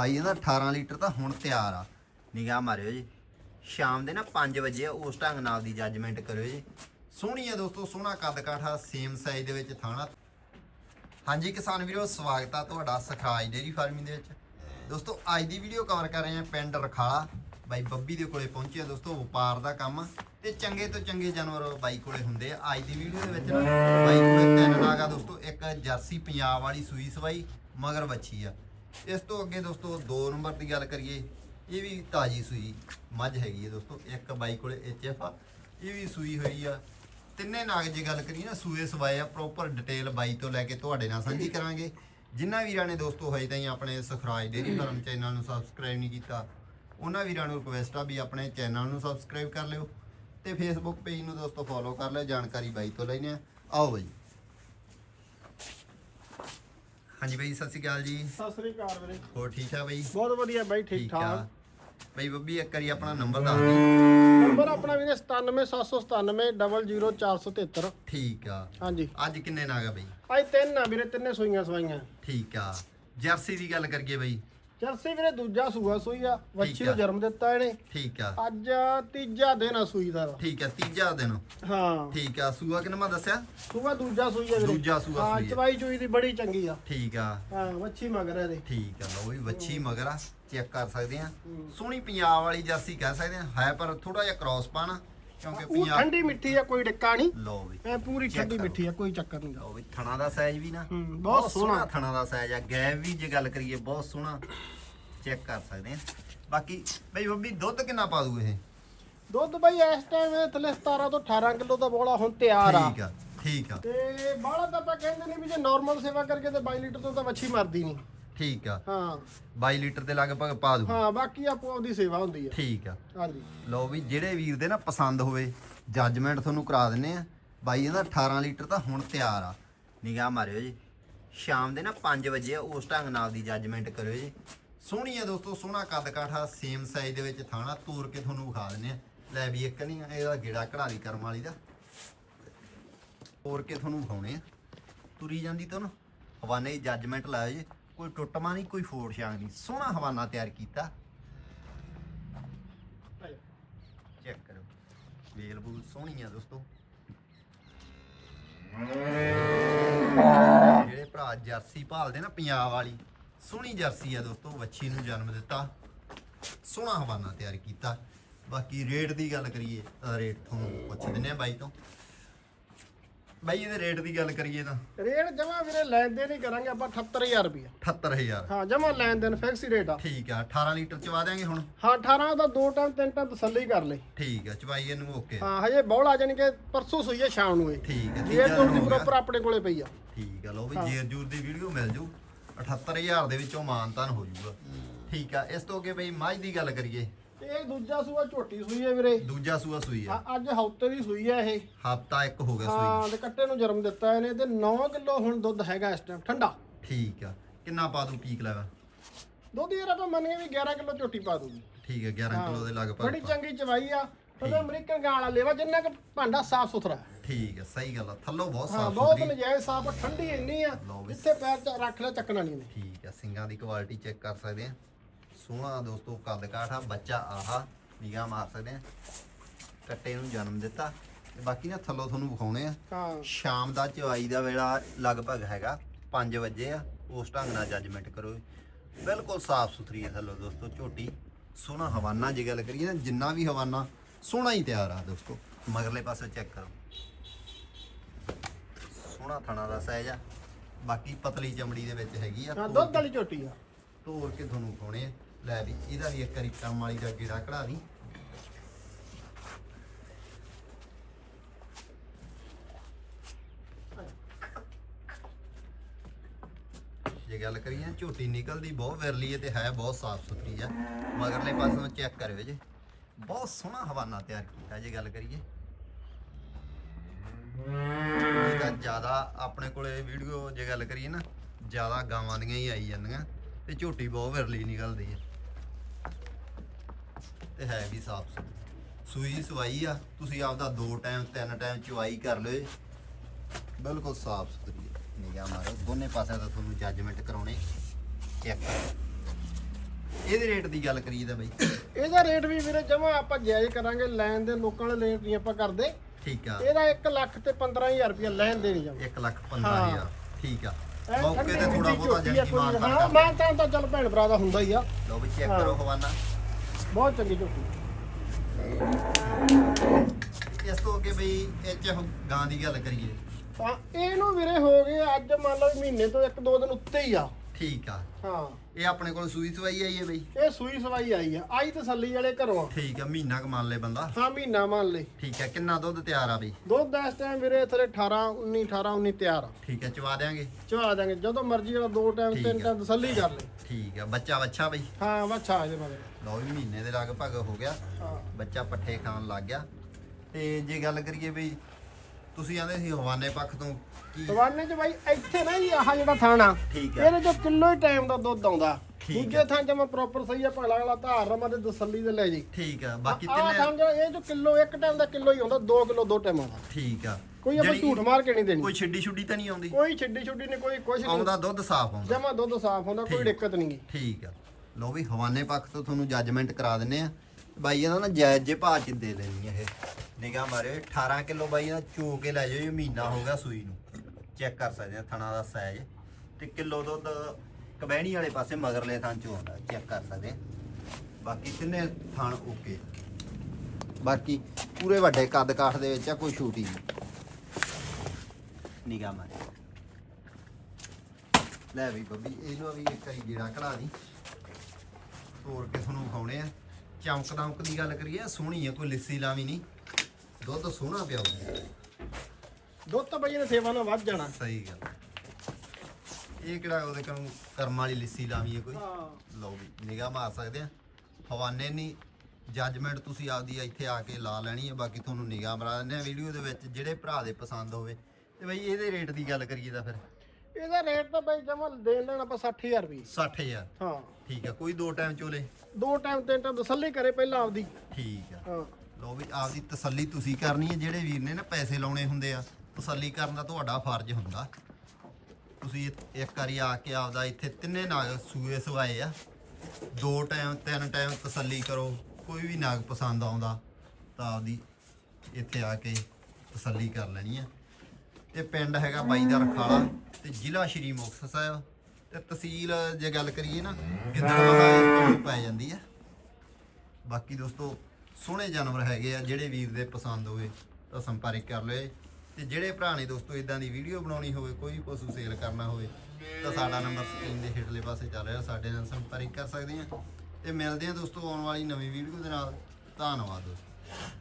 ਬਾਈ, ਇਹਦਾ 18 ਲੀਟਰ ਤਾਂ ਹੁਣ ਤਿਆਰ ਆ। ਨਿਗਾਹ ਮਾਰਿਓ ਜੀ। ਸ਼ਾਮ ਦੇ ਨਾ 5 ਵਜੇ ਉਸ ਢੰਗ ਨਾਲ ਦੀ ਜੱਜਮੈਂਟ ਕਰਿਓ ਜੀ। ਸੋਹਣੀ ਆ ਦੋਸਤੋ, ਸੋਹਣਾ ਕੱਦ ਕਾਠਾ ਸੇਮ ਸਾਈਜ਼ ਦੇ ਵਿੱਚ ਥਾਣਾ। ਹਾਂਜੀ ਕਿਸਾਨ ਵੀਰੋ, ਸਵਾਗਤ ਆ ਤੁਹਾਡਾ ਸਖਰਾਜ ਡੇਰੀ ਫਾਰਮਿੰਗ ਦੇ ਵਿੱਚ। ਦੋਸਤੋ, ਅੱਜ ਦੀ ਵੀਡੀਓ ਕਵਰ ਕਰ ਰਹੇ ਆ ਪਿੰਡ ਰਖਾਲਾ। ਬਾਈ, ਬੱਬੀ ਦੇ ਕੋਲੇ ਪਹੁੰਚੇ ਆ ਦੋਸਤੋ, ਵਪਾਰ ਦਾ ਕੰਮ। ਤੇ ਚੰਗੇ ਤੋਂ ਚੰਗੇ ਜਾਨਵਰ ਬਾਈ ਕੋਲੇ ਹੁੰਦੇ ਆ। ਅੱਜ ਦੀ ਵੀਡੀਓ ਦੇ ਵਿੱਚ ਨਾ ਬਾਈ ਕੋਲੇ ਤਿੰਨ ਨਾਗਾ ਦੋਸਤੋ, ਇੱਕ ਜਰਸੀ ਪੰਜਾਬ ਵਾਲੀ ਸੂਈ ਸਵਾਈ, ਮਗਰ ਵੱਛੀ ਆ। ਇਸ ਤੋਂ ਅੱਗੇ ਦੋਸਤੋ 2 ਨੰਬਰ ਦੀ ਗੱਲ ਕਰੀਏ, ਇਹ ਵੀ ਤਾਜੀ ਸੂਈ ਮੱਝ ਹੈਗੀ ਹੈ ਦੋਸਤੋ, ਇੱਕ ਬਾਈ ਕੋਲੇ ਐਚਐਫ ਆ, ਇਹ ਵੀ ਸੂਈ ਹੋਈ ਆ। ਤਿੰਨੇ ਨਾਗ ਜੇ ਗੱਲ ਕਰੀਏ ਨਾ, ਸੂਏ ਸਵਾਏ ਆ ਪ੍ਰੋਪਰ ਡਿਟੇਲ ਬਾਈ ਤੋਂ ਲੈ ਕੇ ਤੁਹਾਡੇ ਨਾਲ ਸਾਂਝੀ ਕਰਾਂਗੇ। ਜਿਨ੍ਹਾਂ ਵੀਰਾਂ ਨੇ ਦੋਸਤੋ ਹਜੇ ਤਾਈਂ ਆਪਣੇ ਸੁਖਰਾਜ ਡੇਰੀ ਫਾਰਮ ਚੈਨਲ ਨੂੰ ਸਬਸਕ੍ਰਾਈਬ ਨਹੀਂ ਕੀਤਾ, ਉਹਨਾਂ ਵੀਰਾਂ ਨੂੰ ਰਿਕੁਐਸਟ ਆ ਵੀ ਆਪਣੇ ਚੈਨਲ ਨੂੰ ਸਬਸਕ੍ਰਾਈਬ ਕਰ ਲਿਓ ਤੇ ਫੇਸਬੁੱਕ ਪੇਜ ਨੂੰ ਦੋਸਤੋ ਫੋਲੋ ਕਰ ਲਿਓ, ਜਾਣਕਾਰੀ ਬਾਈ ਤੋਂ ਲੈਣੇ ਆ ਆਓ ਬਾਈ। ਹਾਂਜੀ ਬਾਈ ਸਤਿ ਸ਼੍ਰੀ ਅਕਾਲ ਜੀ। ਸਤਿ ਸ੍ਰੀ ਅਕਾਲ ਵੀਰੇ। ਹੋਰ ਠੀਕ ਆ ਬਾਈ? ਬਹੁਤ ਵਧੀਆ ਬਾਈ ਠੀਕ ਠਾਕ ਬਾਈ ਬੱਬੀ ਇੱਕ ਵਾਰੀ ਆਪਣਾ ਨੰਬਰ ਦੱਸ ਦੇ ਨੰਬਰ ਆਪਣਾ ਵੀਰੇ 97797 00473 ਠੀਕ ਆ। ਹਾਂਜੀ। ਅੱਜ ਕਿੰਨੇ ਨਾਗ ਆ ਬਾਈ? ਅੱਜ ਤਿੰਨ ਆ ਵੀਰੇ ਤਿੰਨੇ ਸੂਈਆਂ ਸਵਾਈਆਂ। ਠੀਕ ਆ। ਜਰਸੀ ਦੀ ਗੱਲ ਕਰੀਏ ਬਾਈ। ਜਰਸੀ ਵੀਰੇ ਦੂਜਾ ਸੂਆ ਸੂਈ ਆ। ਵੱਛੀ ਆ। ਨੂੰ ਜਨਮ ਦਿੱਤਾ ਇਹਨੇ। ਠੀਕ ਆ। ਅੱਜ ਤੀਜਾ ਦਿਨ ਆ ਸੂਈ ਦਾ। ਠੀਕ ਆ ਤੀਜਾ ਦਿਨ। ਹਾਂ। ਠੀਕ ਆ ਸੂਆ ਕਿੰਨਾ ਦੱਸਿਆ? ਸੂਆ ਦੂਜਾ ਸੂਈ ਆ ਵੀਰੇ। ਦੂਜਾ ਸੂਆ ਸੂਈ ਆ। ਚਵਾਈ ਚੂਈ ਦੀ ਬੜੀ ਚੰਗੀ ਆ। ਠੀਕ ਆ। ਹਾਂ ਵੱਛੀ ਮਗਰ ਇਹਦੇ। ਠੀਕ ਆ ਲਓ ਵੀ ਵੱਛੀ ਮਗਰ ਆ। ਚੈੱਕ ਕਰ ਸਕਦੇ ਆ। ਸੋਹਣੀ ਪੰਜਾਬ ਵਾਲੀ ਜਰਸੀ ਕਹਿ ਸਕਦੇ ਆ। ਹੈ ਪਰ ਥੋੜਾ ਜਿਹਾ ਕ੍ਰਾਸ ਪਾਣਾ ਕਿਉਂਕਿ ਉਹ ਪੰਜਾਬ ਠੰਡੀ ਮਿੱਠੀ ਆ ਕੋਈ ਡਿੱਕਾ ਨਹੀਂ। ਲਓ ਵੀ ਐ ਪੂਰੀ Check ਠੰਡੀ ਕਰੋ। ਮਿੱਠੀ ਆ ਕੋਈ ਚੱਕਰ ਨਹੀਂ। ਲਓ ਵੀ ਥਣਾ ਦਾ ਸਾਈਜ਼ ਵੀ ਨਾ। ਹੂੰ, ਬਹੁਤ ਸੋਹਣਾ। ਥਣਾ ਦਾ ਸਾਈਜ਼ ਆ। ਗੈਪ ਵੀ ਜੇ ਗੱਲ ਕਰੀਏ ਬਹੁਤ ਸੋਹਣਾ। ਚੈੱਕ ਕਰ ਸਕਦੇ ਆ। ਬਾਕੀ ਬਈ ਬੱਬੀ ਦੁੱਧ ਕਿੰਨਾ ਪਾ ਦੂ ਇਹ? ਦੁੱਧ ਬਾਈ ਇਸ ਟਾਈਮ ਥੱਲੇ 17 ਤੋਂ 18 ਕਿਲੋ ਦਾ ਬੋਲਾ ਹੁਣ ਤਿਆਰ ਆ। ਠੀਕ ਆ ਠੀਕ ਆ। ਤੇ ਬਾਹਲਾ ਤਾਂ ਆਪਾਂ ਕਹਿੰਦੇ ਨੇ ਵੀ ਜੇ ਨਾਰਮਲ ਸੇਵਾ ਕਰਕੇ ਤੇ 22 ਲੀਟਰ ਤੋਂ ਤਾਂ ਵੱਛੀ ਮਰਦੀ ਨਹੀਂ। ਠੀਕ ਆ। ਹਾਂ। 22 ਲੀਟਰ ਦੇ ਲਗਭਗ ਪਾ ਦੂ ਹਾਂ ਬਾਕੀ ਆਪੋ ਆਪਦੀ ਸੇਵਾ ਹੁੰਦੀ ਹੈ ਠੀਕ ਆ। ਹਾਂਜੀ। ਲਓ ਵੀ ਜਿਹੜੇ ਵੀਰ ਦੇ ਨਾ ਪਸੰਦ ਹੋਵੇ ਜੱਜਮੈਂਟ ਤੁਹਾਨੂੰ ਕਰਾ ਦਿੰਨੇ ਆ। ਬਾਈ ਇਹਦਾ 18 ਲੀਟਰ ਤਾਂ ਹੁਣ ਤਿਆਰ ਆ। ਨਿਗਾਹ ਮਾਰਿਓ ਜੀ। ਸ਼ਾਮ ਦੇ ਨਾ 5 ਵਜੇ ਆ, ਉਸ ਢੰਗ ਨਾਲ ਦੀ ਜੱਜਮੈਂਟ ਕਰਿਓ ਜੀ। ਸੋਹਣੀ ਆ ਦੋਸਤੋ ਸੋਹਣਾ ਕੱਦ ਕਾਠਾ ਸੇਮ ਸਾਈਜ਼ ਦੇ ਵਿੱਚ ਥਾਣਾ ਤੋੜ ਕੇ ਤੁਹਾਨੂੰ ਵਿਖਾ ਦਿੰਨੇ ਆ। ਲੈ ਵੀ ਇੱਕ ਨਹੀਂ ਆ, ਇਹਦਾ ਗੇੜਾ ਕਢਾਲੀ ਕਰਮ ਵਾਲੀ ਦਾ। ਤੋੜ ਕੇ ਤੁਹਾਨੂੰ ਵਿਖਾਉਣੇ ਆ। ਤੁਰੀ ਜਾਂਦੀ ਤਾਂ ਨਾ ਹਵਾਨੇ ਜੱਜਮੈਂਟ ਲਾਇਓ ਜੀ। ਕੋਈ ਟੁੱਟਮਾ ਨਹੀਂ ਕੋਈ ਫੋੜ ਛਾਂਗ ਨਹੀਂ। ਸੋਹਣਾ ਹਵਾਨਾ ਤਿਆਰ ਕੀਤਾ। ਚੈੱਕ ਕਰੋ। ਵੇਲ ਬੂਲ ਸੋਹਣੀ ਆ ਦੋਸਤੋ। ਜਿਹੜੇ ਭਰਾ ਜਰਸੀ ਭਾਲਦੇ ਨਾ, ਪੰਜਾਬ ਵਾਲੀ, ਸੋਹਣੀ ਜਰਸੀ ਆ ਦੋਸਤੋ, ਵੱਛੀ ਨੂੰ ਜਨਮ ਦਿੱਤਾ। ਸੋਹਣਾ ਹਵਾਨਾ ਤਿਆਰ ਕੀਤਾ। ਬਾਕੀ ਰੇਟ ਦੀ ਗੱਲ ਕਰੀਏ ਤਾਂ ਰੇਟ ਤੁਹਾਨੂੰ ਪੁੱਛ ਦਿੰਨੇ ਆ ਬਾਈ ਤੋਂ। ਬਾਈ ਇਹਦੇ ਰੇਟ ਦੀ ਗੱਲ ਕਰੀਏ ਤਾਂ। ਰੇਟ ਜਮਾ ਵੀਰੇ ਲੈਣ ਦੇ ਨਹੀਂ ਕਰਾਂਗੇ ਆਪਾਂ 78000 ਰੁਪਏ 78000 ਹਾਂ ਜਮਾ ਲੈਣ ਦੇਣ ਫਿਕਸ ਹੀ ਰੇਟ ਆ। ਠੀਕ ਆ 18 ਲੀਟਰ ਚਵਾ ਦਿਆਂਗੇ ਹੁਣ। ਹਾਂ 18 ਦਾ ਦੋ ਟਾਈਮ ਤਿੰਨ ਟਾਈਮ ਤਸੱਲੀ ਕਰ ਲੈ। ਠੀਕ ਆ ਚਵਾਈ ਇਹਨੂੰ ਓਕੇ ਹਾਂ ਹਜੇ ਬੌਲ ਆ ਜਾਣੀ ਕਿ ਪਰਸੋਂ ਸੂਈ ਹੈ ਸ਼ਾਮ ਨੂੰ ਇਹ। ਠੀਕ ਆ ਤੁਰ ਦਿਨ ਦੀ। ਪ੍ਰੋਪਰ ਆਪਣੇ ਕੋਲੇ ਪਈ ਆ। ਠੀਕ ਆ ਲਓ ਵੀ। ਜੇਰ ਜੂਰ ਦੀ ਵੀਡੀਓ ਮਿਲ ਜੂ। 78000 ਦੇ ਵਿੱਚੋਂ ਮਾਨਤਾਨ ਹੋ ਜਾਊਗਾ ਠੀਕ ਆ ਇਸ ਤੋਂ ਅੱਗੇ ਬਈ ਮੱਝ ਦੀ ਗੱਲ ਕਰੀਏ। ਤੇ ਇਹ ਦੂਜਾ ਸੂਆ ਝੋਟੀ ਸੂਈ ਹੈ ਵੀਰੇ। ਦੂਜਾ ਸੂਆ ਸੂਈ ਆ। ਅੱਜ ਹਫ਼ਤੇ ਦੀ ਸੂਈ ਹੈ ਇਹ। ਹਫਤਾ ਇੱਕ ਹੋ ਗਿਆ ਸੂਈ। ਹਾਂ ਤੇ ਕੱਟੇ ਨੂੰ ਜਨਮ ਦਿੱਤਾ ਇਹਨੇ। ਤੇ 9 ਕਿਲੋ ਹੁਣ ਦੁੱਧ ਹੈਗਾ ਇਸ ਟਾਈਮ ਠੰਡਾ। ਠੀਕ ਆ। ਕਿੰਨਾ ਪਾ ਦੂ ਪੀਕ ਲੈਵਾ ਦੁੱਧ ਯਾਰ ਆਪਾਂ ਮੰਨੀਏ ਵੀ 11 ਕਿਲੋ ਝੋਟੀ ਪਾ ਦੂਗੀ ਠੀਕ ਆ 11 ਕਿਲੋ ਦੇ ਲਗਭਗ ਬੜੀ ਪਾ- ਚੰਗੀ ਚਵਾਈ ਆ। ਉਹਦਾ ਅਮਰੀਕਨ ਗਾਂ ਵਾਲਾ ਲੇਵਾ ਜਿੰਨਾ ਕਿ ਭਾਂਡਾ ਸਾਫ਼ ਸੁਥਰਾ ਹੈ। ਠੀਕ ਆ ਸਹੀ ਗੱਲ ਆ। ਥੱਲੋਂ ਬਹੁਤ ਹਾਂ ਸਾਫ਼ ਬਹੁਤ ਸੁਥਰੀ। ਨਜਾਇਜ਼ ਸਾਫ਼ ਠੰਡੀ ਇੰਨੀ ਆ। ਲਓ ਵੀ। ਜਿੱਥੇ ਪੈਰ ਚ ਰੱਖ ਲੈ ਚੱਕਣਾ ਨਹੀਂ ਨੇ। ਠੀਕ ਆ ਸਿੰਗਾਂ ਦੀ ਕੁਆਲਿਟੀ ਚੈੱਕ ਕਰ ਸਕਦੇ ਆ। ਸੋਹਣਾ ਦੋਸਤੋ ਕੱਦ ਕਾਠਾ ਬੱਚਾ ਆਹਾ ਨਿਗਾਹ ਮਾਰ ਸਕਦੇ ਆ। ਕੱਟੇ ਨੂੰ ਜਨਮ ਦਿੱਤਾ। ਤੇ ਬਾਕੀ ਨਾ ਥੱਲੋਂ ਤੁਹਾਨੂੰ ਵਿਖਾਉਣੇ ਆ। ਹਾਂ। ਸ਼ਾਮ ਦਾ ਚਵਾਈ ਦਾ ਵੇਲਾ ਲਗਭਗ ਹੈਗਾ 5 ਵਜੇ ਆ। ਉਸ ਢੰਗ ਨਾਲ ਜੱਜਮੈਂਟ ਕਰੋ। ਬਿਲਕੁਲ ਸਾਫ਼ ਸੁਥਰੀ ਹੈ ਥੱਲੋਂ ਦੋਸਤੋ ਝੋਟੀ। ਸੋਹਣਾ ਹਵਾਨਾ ਜੇ ਗੱਲ ਕਰੀਏ ਨਾ ਜਿੰਨਾ ਵੀ ਹਵਾਨਾ ਸੋਹਣਾ ਹੀ ਤਿਆਰ ਆ ਦੋਸਤੋ। ਮਗਰਲੇ ਪਾਸੇ ਚੈੱਕ ਕਰੋ। ਸੋਹਣਾ ਥਣਾ ਦਾ ਸਾਈਜ਼ ਆ। ਬਾਕੀ ਪਤਲੀ ਚਮੜੀ ਦੇ ਵਿੱਚ ਹੈਗੀ ਆ। ਹਾਂ ਦੁੱਧ ਵਾਲੀ ਝੋਟੀ ਆ। ਤੋੜ ਕੇ ਤੁਹਾਨੂੰ ਪਾਉਣੇ ਆ। ਲੈ ਵੀ, ਇਹਦਾ ਵੀ ਇੱਕ ਵਾਰੀ ਕੰਮ ਵਾਲੀ ਦਾ ਗੇੜਾ ਕਢਾ ਦੀ ਜੇ ਗੱਲ ਕਰੀਏ, ਝੋਟੀ ਨਿਕਲਦੀ ਬਹੁਤ ਵਿਰਲੀ ਹੈ ਤੇ ਹੈ ਬਹੁਤ ਸਾਫ਼ ਸੁਥਰੀ ਆ। ਮਗਰਲੇ ਪਾਸੋਂ ਚੈੱਕ ਕਰਿਓ ਜੇ। ਬਹੁਤ ਸੋਹਣਾ ਹਵਾਨਾ ਤਿਆਰ ਕੀਤਾ ਜੇ ਗੱਲ ਕਰੀਏ। ਇਹ ਤਾਂ ਜ਼ਿਆਦਾ ਆਪਣੇ ਕੋਲੇ ਵੀਡੀਓ ਜੇ ਗੱਲ ਕਰੀਏ ਨਾ, ਜ਼ਿਆਦਾ ਗਾਵਾਂ ਦੀਆਂ ਹੀ ਆਈ ਜਾਂਦੀਆਂ ਤੇ ਝੋਟੀ ਬਹੁਤ ਵਿਰਲੀ ਨਿਕਲਦੀ ਹੈ। ਤੇ ਹੈ ਵੀ ਸਾਫ਼ ਸੁਥਰੀ। ਸੂਈ ਸਵਾਈ ਆ ਤੁਸੀਂ ਆਪਦਾ ਦੋ ਟਾਈਮ ਤਿੰਨ ਟਾਈਮ ਚਵਾਈ ਕਰ ਲਿਓ ਬਿਲਕੁਲ ਸਾਫ਼ ਸੁਥਰੀ ਹੈ ਨਿਗਾਹ ਮਾਰੋ ਦੋਨੇ ਪਾਸਿਆਂ ਦਾ ਤੁਹਾਨੂੰ ਜੱਜਮੈਂਟ ਕਰਾਉਣੇ। ਚੈੱਕ ਇਹਦੇ ਰੇਟ ਦੀ ਗੱਲ ਕਰੀਏ ਤਾਂ ਬਈ। ਇਹਦਾ ਰੇਟ ਵੀ ਵੀਰੇ ਜਮਾ ਆਪਾਂ ਜਾਇਜ਼ ਕਰਾਂਗੇ ਲੈਣ ਦੇ ਲੋਕਾਂ ਵਾਲੇ ਰੇਟ ਨਹੀਂ ਆਪਾਂ ਕਰਦੇ। ਠੀਕ ਆ। ਇਹਦਾ 1 ਲੱਖ ਤੇ 15000 ਰੁਪਏ ਲੈਣ ਦੇ ਨਹੀਂ ਜਮਾ 1 ਲੱਖ 15000 ਠੀਕ ਆ। ਮੌਕੇ ਤੇ ਥੋੜਾ ਬਹੁਤਾ ਝੋਟੀ ਆ ਜਣੀ ਕੋਈ, ਮਾਨ ਹਾਂ ਮਾਨ ਤਾਂ ਤਾਂ ਚੱਲ ਭੈਣ ਭਰਾ ਦਾ ਹੁੰਦਾ ਹੀ ਆ। ਲਓ ਵੀ ਚੈੱਕ। ਕਰੋ ਹਵਾਨਾ ਬਹੁਤ ਚੰਗੀ ਝੋਟੀ। ਇਸ ਤੋਂ ਅੱਗੇ ਬਈ ਇਹ ਚ ਹੁਣ ਗਾਂ ਦੀ ਗੱਲ ਕਰੀਏ। ਤਾਂ ਇਹਨੂੰ ਵੀਰੇ ਹੋ ਗਏ ਅੱਜ ਮੰਨ ਲਓ ਮਹੀਨੇ ਤੋਂ ਇੱਕ ਦੋ ਦਿਨ ਉੱਤੇ ਹੀ ਆ। ਠੀਕ ਆ। ਹਾਂ। ਇਹ ਆਪਣੇ ਕੋਲ ਸੂਈ ਸਵਾਈ ਆਈ ਹੈ ਬਈ? ਇਹ ਸੂਈ ਸਵਾਈ ਆਈ ਆ। ਆਈ ਤਸੱਲੀ ਵਾਲੇ ਘਰੋਂ ਆ। ਠੀਕ ਆ ਮਹੀਨਾ ਕ ਮੰਨ ਲੈ ਬੰਦਾ। ਹਾਂ ਮਹੀਨਾ ਮੰਨ ਲਈ ਠੀਕ ਆ ਕਿੰਨਾ ਦੁੱਧ ਤਿਆਰ ਆ ਬਈ? ਦੁੱਧ ਇਸ ਟਾਈਮ ਵੀਰੇ ਥਲੇ 18 19 18 19 ਤਿਆਰ ਆ। ਠੀਕ ਆ ਚਵਾ ਦਿਆਂਗੇ? ਚਵਾ ਦਾਂਗੇ ਜਦੋਂ ਮਰਜ਼ੀ ਵਾਲਾ ਦੋ ਟਾਈਮ ਠੀਕ ਤਿੰਨ ਆ। ਟਾਈਮ ਤਸੱਲੀ ਕਰ ਲੈ। ਠੀਕ ਆ ਬੱਚਾ ਬੱਚਾ ਬਈ? ਹਾਂ ਵੱਛਾ ਆ ਜੇ ਮਗਰ ਲਓ ਵੀ ਮਹੀਨੇ ਦੇ ਲਗਭਗ ਹੋ ਗਿਆ। ਹਾਂ। ਬੱਚਾ ਪੱਠੇ ਖਾਣ ਲੱਗ ਗਿਆ। ਤੇ ਜੇ ਗੱਲ ਕਰੀਏ ਬਈ ਤੁਸੀਂ ਆਂਦੇ ਸੀ ਹਵਾਨੇ ਪੱਖ ਤੋਂ ਕੀ? ਦਵਾਨੇ ਚ ਬਾਈ ਇੱਥੇ ਨਾ ਜੀ ਆਹ ਜਿਹੜਾ ਥਾਣਾ ਠੀਕ ਇਹਦੇ ਚ ਕਿਲੋ ਹੀ ਟਾਈਮ ਦਾ ਦੁੱਧ ਆਉਂਦਾ। ਦੂਜੇ ਥਾਂ ਚ ਮੈਂ ਪ੍ਰੋਪਰ ਸਹੀ ਆ ਭਲਾ ਵਾਲਾ ਧਾਰ ਰਮਾ ਤੇ ਤਸੱਲੀ ਦੇ ਲੈ ਜੀ। ਠੀਕ ਆ ਬਾਕੀ ਆਹ ਥਾਂ ਤਿੰਨੇ ਜਿਹੜਾ ਇਹ ਜੋ ਕਿਲੋ ਇੱਕ ਟਾਈਮ ਦਾ ਕਿਲੋ ਹੀ ਆਉਂਦਾ 2 ਕਿਲੋ ਦੋ ਟਾਈਮਾਂ ਦਾ ਠੀਕ ਆ। ਕੋਈ ਆਪਾਂ ਝੂਠ ਮਾਰ ਕੇ ਨਹੀਂ ਦੇਣੀ। ਕੋਈ ਛਿੱਡੀ ਛੁੱਡੀ ਤਾਂ ਨਹੀਂ ਆਉਂਦੀ? ਕੋਈ ਛੱਡੀ ਛੁੱਡੀ ਨਹੀਂ ਕੋਈ ਕੁਛ ਨਹੀਂ। ਆਉਂਦਾ ਦੁੱਧ ਸਾਫ਼ ਆਉਂਦਾ। ਜਮਾ ਦੁੱਧ ਸਾਫ਼ ਹੁੰਦਾ ਕੋਈ। ਦਿੱਕਤ ਨਹੀਂ ਠੀਕ ਆ। ਲਓ ਵੀ ਹਵਾਨੇ ਪੱਖ ਤੋਂ ਤੁਹਾਨੂੰ ਜੱਜਮੈਂਟ ਕਰਾ ਦਿੰਨੇ ਆ। ਬਾਈ ਇਹਦਾ ਨਾ ਜਾਇਜ਼ ਜੇ ਭਾਅ ਚ ਦੇ ਦੇਣੀ ਇਹ। ਨਿਗਾਹ ਮਾਰਿਓ 18 ਕਿਲੋ ਬਾਈ ਇਹਦਾ ਚੋ ਕੇ ਲੈ ਜਾਓ, ਇਹ ਮਹੀਨਾ ਹੋ ਗਿਆ ਸੂਈ ਨੂੰ। ਚੈੱਕ ਕਰ ਸਕਦੇ ਆ ਥਣਾ ਦਾ ਸਾਈਜ਼ ਤੇ ਕਿਲੋ ਦੁੱਧ ਕਬੈਣੀ ਵਾਲੇ ਪਾਸੇ ਮਗਰਲੇ ਥਾਂ ਚੋਂ ਆਉਂਦਾ, ਚੈੱਕ ਕਰ ਸਕਦੇ ਆ। ਬਾਕੀ ਤਿੰਨੇ ਥਾਣ ਓਕੇ ਬਾਕੀ ਪੂਰੇ ਵੱਡੇ ਕੱਦ ਕਾਠ ਦੇ ਵਿੱਚ ਆ, ਕੋਈ ਛੂਟੀ ਨਹੀਂ। ਨਿਗਾਹ ਮਾਰੇ ਲੈ ਵੀ ਬੱਬੀ, ਇਹਨੂੰ ਵੀ ਇੱਕ ਵਾਰੀ ਜਿਹੜਾ ਕਢਾ ਦੀ। ਤੋੜ ਕੇ ਤੁਹਾਨੂੰ ਵਿਖਾਉਣੇ ਆ? ਚਮਕ ਦਮਕ ਦੀ ਗੱਲ ਕਰੀਏ ਸੋਹਣੀ ਆ ਕੋਈ ਲਿੱਸੀ ਲਾਵੀ ਨਹੀਂ। ਦੁੱਧ ਸੋਹਣਾ ਪਿਆ ਹੋਊਗਾ ਦੁੱਧ ਤਾਂ ਬਾਈ ਨੇ ਸੇਵਾ ਨਾਲ ਵੱਧ ਜਾਣਾ। ਸਹੀ ਗੱਲ। ਇਹ ਕਿਹੜਾ ਉਹਦੇ ਕੋਲ ਕਰਮ ਵਾਲੀ ਲਿੱਸੀ ਲਾਵੀ ਹੈ ਕੋਈ? ਹਾਂ। ਲਓ ਵੀ ਨਿਗਾਹ ਮਾਰ ਸਕਦੇ ਆ। ਹਵਾਨੇ ਨਹੀਂ ਜੱਜਮੈਂਟ ਤੁਸੀਂ ਆਪਦੀ ਇੱਥੇ ਆ ਕੇ ਲਾ ਲੈਣੀ ਹੈ ਬਾਕੀ ਤੁਹਾਨੂੰ ਨਿਗਾਹ ਮਰਾ ਦਿੰਦੇ ਆ। ਵੀਡੀਓ ਦੇ ਵਿੱਚ ਜਿਹੜੇ ਭਰਾ ਦੇ ਪਸੰਦ ਹੋਵੇ ਤੇ ਬਈ ਇਹਦੇ ਰੇਟ ਦੀ ਗੱਲ ਕਰੀਏ ਤਾਂ ਫਿਰ। ਇਹਦਾ ਰੇਟ ਤਾਂ ਬਾਈ ਜਮਾ ਦੇਣ ਲੈਣਾ ਆਪਾਂ 60000 ਰੁਪਏ। 60000 ਹਾਂ। ਠੀਕ ਆ ਕੋਈ ਦੋ ਟਾਈਮ ਚੋਲੇ? ਦੋ ਟਾਈਮ ਤਿੰਨ ਟਾਈਮ ਤਸੱਲੀ ਕਰੇ ਪਹਿਲਾਂ ਆਪਦੀ। ਠੀਕ ਆ। ਹਾਂ। ਲਓ ਵੀ ਆਪਦੀ ਤਸੱਲੀ ਤੁਸੀਂ ਕਰਨੀ ਹੈ ਜਿਹੜੇ ਵੀਰ ਨੇ ਨਾ ਪੈਸੇ ਲਾਉਣੇ ਹੁੰਦੇ ਆ ਤਸੱਲੀ ਕਰਨ ਦਾ ਤੁਹਾਡਾ ਫਰਜ਼ ਹੁੰਦਾ। ਤੁਸੀਂ ਇੱਕ- ਇੱਕ ਵਾਰੀ ਆ ਕੇ ਆਪਦਾ ਇੱਥੇ ਤਿੰਨੇ ਨਾਗ ਸੂਏ ਸਵਾਏ ਆ। ਦੋ ਟਾਈਮ ਤਿੰਨ ਟਾਈਮ ਤਸੱਲੀ ਕਰੋ ਕੋਈ ਵੀ ਨਾਗ ਪਸੰਦ ਆਉਂਦਾ ਤਾਂ ਆਪਦੀ ਇੱਥੇ ਆ ਕੇ ਤਸੱਲੀ ਕਰ ਲੈਣੀ ਆ। ਤੇ ਪਿੰਡ ਹੈਗਾ ਬਾਈ ਦਾ ਰਖਾਲਾ ਤੇ ਜ਼ਿਲ੍ਹਾ ਸ਼੍ਰੀ ਮੁਕਤਸਰ ਸਾਹਿਬ। ਤੇ ਤਹਿਸੀਲ ਜੇ ਗੱਲ ਕਰੀਏ ਨਾ ਗਿੱਦੜਵਾਹਾ ਤੋਂ ਪੈ ਜਾਂਦੀ ਆ। ਬਾਕੀ ਦੋਸਤੋ, ਸੋਹਣੇ ਜਾਨਵਰ ਹੈਗੇ ਆ, ਜਿਹੜੇ ਵੀਰ ਦੇ ਪਸੰਦ ਹੋਵੇ ਤਾਂ ਸੰਪਰਕ ਕਰ ਲਿਓ ਤੇ ਜਿਹੜੇ ਭਰਾ ਨੇ ਦੋਸਤੋ ਇਦਾਂ ਦੀ ਵੀਡੀਓ ਬਣਾਉਣੀ ਹੋਵੇ, ਕੋਈ ਵੀ ਪਸ਼ੂ ਸੇਲ ਕਰਨਾ ਹੋਵੇ, ਤਾਂ ਸਾਡਾ ਨੰਬਰ ਸਕਰੀਨ ਦੇ ਹੇਠਲੇ ਪਾਸੇ ਚੱਲ ਰਿਹਾ, ਸਾਡੇ ਨਾਲ ਸੰਪਰਕ ਕਰ ਸਕਦੇ ਆ। ਤੇ ਮਿਲਦੇ ਆ ਦੋਸਤੋ ਆਉਣ ਵਾਲੀ ਨਵੀਂ ਵੀਡੀਓ ਦੇ ਨਾਲ। ਧੰਨਵਾਦ ਦੋਸਤੋ।